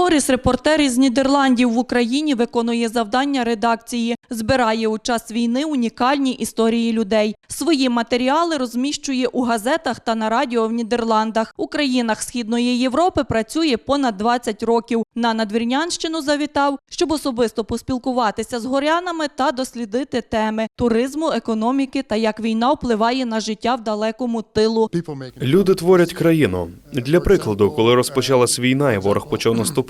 Флоріс, репортер із Нідерландів в Україні, виконує завдання редакції, збирає у час війни унікальні історії людей. Свої матеріали розміщує у газетах та на радіо в Нідерландах. У країнах Східної Європи працює понад 20 років. На Надвірнянщину завітав, щоб особисто поспілкуватися з горянами та дослідити теми туризму, економіки та як війна впливає на життя в далекому тилу. Люди творять країну. Для прикладу, коли розпочалась війна і ворог почав наступати,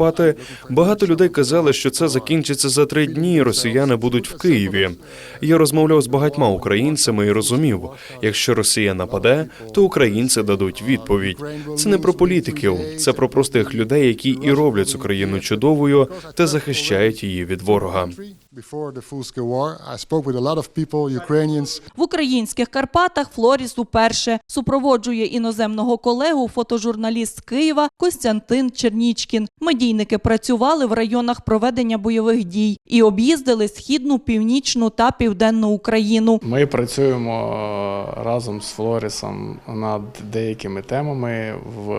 багато людей казали, що це закінчиться за три дні. Росіяни будуть в Києві. Я розмовляв з багатьма українцями і розумів, якщо Росія нападе, то українці дадуть відповідь. Це не про політиків, це про простих людей, які і роблять цю країну чудовою та захищають її від ворога. Before the full-scale war, I spoke with a lot of people, Ukrainians, В українських Карпатах Флоріс уперше супроводжує іноземного колегу фотожурналіст з Києва Костянтин Чернічкін. Медійники працювали в районах проведення бойових дій і об'їздили східну, північну та південну Україну. Ми працюємо е, разом з Флорісом над деякими темами в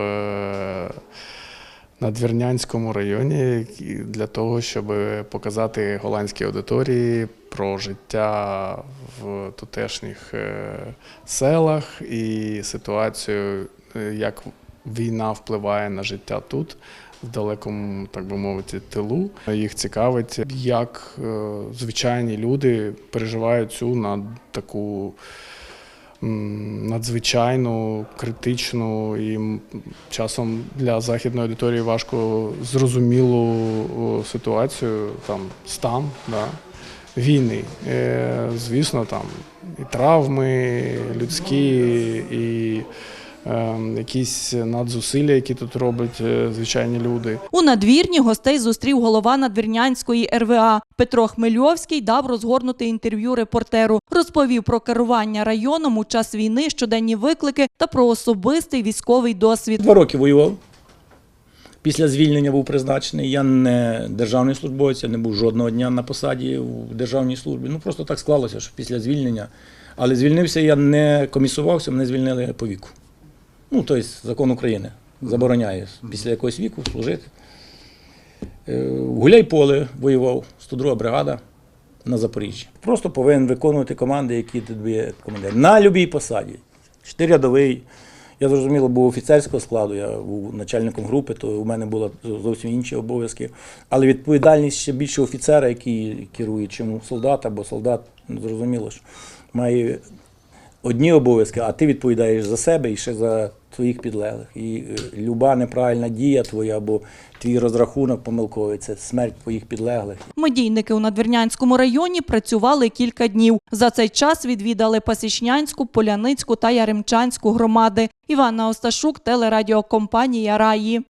е, Надвірнянському районі для того, щоб показати голландській аудиторії про життя в тутешніх е, селах і ситуацію, е, як війна впливає на життя тут. В далекому, так би мовити, тилу їх цікавить, як е, звичайні люди переживають цю над таку надзвичайну, критичну і часом для західної аудиторії важко зрозумілу ситуацію, там стан да, війни. Е, звісно, там і травми людські, і якісь надзусилля, які тут роблять е, звичайні люди. У надвірні гостей зустрів голова надвірнянської РВА. Петро Хмельовський дав розгорнути інтерв'ю репортеру. Розповів про керування районом у час війни, щоденні виклики та про особистий військовий досвід. Два роки воював. Після звільнення був призначений. Я не державний службовець, я не був жодного дня на посаді в державній службі. Ну просто так склалося, що після звільнення. Але звільнився я не комісувався, мене звільнили по віку. Ну, тобто закон України забороняє після якогось віку служити. Е, Гуляйполе воював 102 бригада на Запоріжжі. Просто повинен виконувати команди, які тобі командир. На любій посаді. Чотирядовий. Я зрозуміло, був офіцерського складу, я був начальником групи, то у мене були зовсім інші обов'язки. Але відповідальність ще більше офіцера, який керує, чим у солдата, бо солдат, ну, зрозуміло, що має одні обов'язки, а ти відповідаєш за себе і ще за твоїх підлеглих. І е, люба неправильна дія твоя або твій розрахунок помилковий це смерть твоїх підлеглих. Медійники у Надвірнянському районі працювали кілька днів. За цей час відвідали Пасічнянську, Поляницьку та Яремчанську громади. Іванна Осташук, телерадіокомпанія Раї.